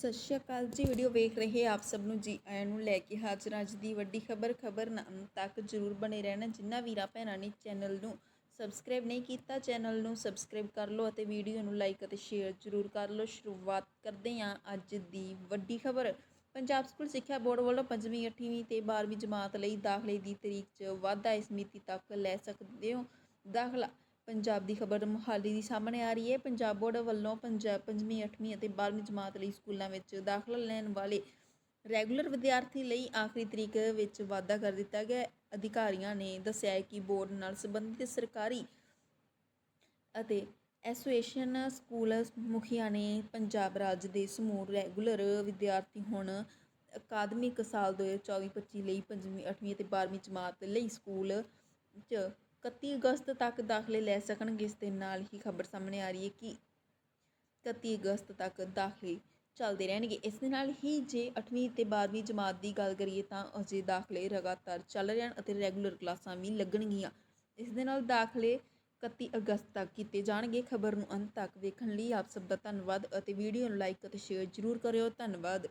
ਸਤਿ ਸ਼੍ਰੀ ਅਕਾਲ ਜੀ ਵੀਡੀਓ ਵੇਖ ਰਹੇ ਆਪ ਸਭ ਨੂੰ ਜੀ, ਆਇਆਂ ਨੂੰ ਲੈ ਕੇ ਹਾਜ਼ਰ ਅੱਜ ਦੀ ਵੱਡੀ ਖਬਰ ਖਬਰ ਨਾਮ ਤੱਕ ਜਰੂਰ ਬਣੇ ਰਹਿਣਾ ਜਿਨ੍ਹਾਂ ਵੀਰਾਂ ਭੈਣਾਂ ਨੇ ਚੈਨਲ ਨੂੰ ਸਬਸਕ੍ਰਾਈਬ ਨਹੀਂ ਕੀਤਾ ਚੈਨਲ ਨੂੰ ਸਬਸਕ੍ਰਾਈਬ ਕਰ ਲਓ ਅਤੇ ਵੀਡੀਓ ਨੂੰ ਲਾਈਕ ਅਤੇ ਸ਼ੇਅਰ ਜਰੂਰ ਕਰ ਲਓ। ਸ਼ੁਰੂਆਤ ਕਰਦੇ ਹਾਂ ਅੱਜ ਦੀ ਵੱਡੀ ਖਬਰ। ਪੰਜਾਬ ਸਕੂਲ ਸਿੱਖਿਆ ਬੋਰਡ ਵੱਲੋਂ 5ਵੀਂ 8ਵੀਂ ਤੇ 12ਵੀਂ ਜਮਾਤ ਲਈ ਦਾਖਲੇ ਦੀ ਤਰੀਕ 'ਚ ਵਾਧਾ, ਇਸ ਮਿਤੀ ਤੱਕ ਲੈ ਸਕਦੇ ਹੋ। ਦਾਖਲਾ ਪੰਜਾਬ ਦੀ ਖਬਰ ਮੁਹਾਲੀ ਦੀ ਸਾਹਮਣੇ ਆ ਰਹੀ ਹੈ। ਪੰਜਾਬ ਬੋਰਡ ਵੱਲੋਂ ਪੰਜਾਬ 5ਵੀਂ 8ਵੀਂ ਅਤੇ 12ਵੀਂ ਜਮਾਤ ਲਈ ਸਕੂਲਾਂ ਵਿੱਚ ਦਾਖਲਾ ਲੈਣ ਵਾਲੇ ਰੈਗੂਲਰ ਵਿਦਿਆਰਥੀ ਲਈ ਆਖਰੀ ਤਰੀਕ ਵਿੱਚ ਵਾਧਾ ਕਰ ਦਿੱਤਾ ਗਿਆ। ਅਧਿਕਾਰੀਆਂ ਨੇ ਦੱਸਿਆ ਹੈ ਕਿ ਬੋਰਡ ਨਾਲ ਸੰਬੰਧਿਤ ਸਰਕਾਰੀ ਅਤੇ ਐਸੋਸੀਏਸ਼ਨ ਸਕੂਲ ਮੁਖੀਆਂ ਨੇ ਪੰਜਾਬ ਰਾਜ ਦੇ ਸਮੂਹ ਰੈਗੂਲਰ ਵਿਦਿਆਰਥੀ ਹੁਣ ਅਕਾਦਮਿਕ ਸਾਲ 2024-25 ਲਈ 5ਵੀਂ 8ਵੀਂ ਅਤੇ 12ਵੀਂ ਜਮਾਤ ਲਈ ਸਕੂਲ 'ਚ 31 ਅਗਸਤ ਤੱਕ ਦਾਖਲੇ ਲੈ ਸਕਣਗੇ। ਇਸ ਦੇ ਨਾਲ ਹੀ ਖਬਰ ਸਾਹਮਣੇ ਆ ਰਹੀ ਹੈ ਕਿ 31 ਅਗਸਤ ਤੱਕ ਦਾਖਲੇ ਚੱਲਦੇ ਰਹਿਣਗੇ। ਇਸ ਦੇ ਨਾਲ ਹੀ ਜੇ 8ਵੀਂ ਤੇ 12ਵੀਂ ਜਮਾਤ ਦੀ ਗੱਲ ਕਰੀਏ ਤਾਂ ਅਜੇ ਦਾਖਲੇ ਲਗਾਤਾਰ ਚੱਲ ਰਹੇ ਹਨ ਅਤੇ ਰੈਗੂਲਰ ਕਲਾਸਾਂ ਵੀ ਲੱਗਣਗੀਆਂ। ਇਸ ਦੇ ਨਾਲ ਦਾਖਲੇ 31 ਅਗਸਤ ਤੱਕ ਕੀਤੇ ਜਾਣਗੇ। ਖਬਰ ਨੂੰ ਅੰਤ ਤੱਕ ਵੇਖਣ ਲਈ ਆਪ ਸਭ ਦਾ ਧੰਨਵਾਦ ਅਤੇ ਵੀਡੀਓ ਨੂੰ ਲਾਈਕ ਅਤੇ ਸ਼ੇਅਰ ਜ਼ਰੂਰ ਕਰਿਓ। ਧੰਨਵਾਦ।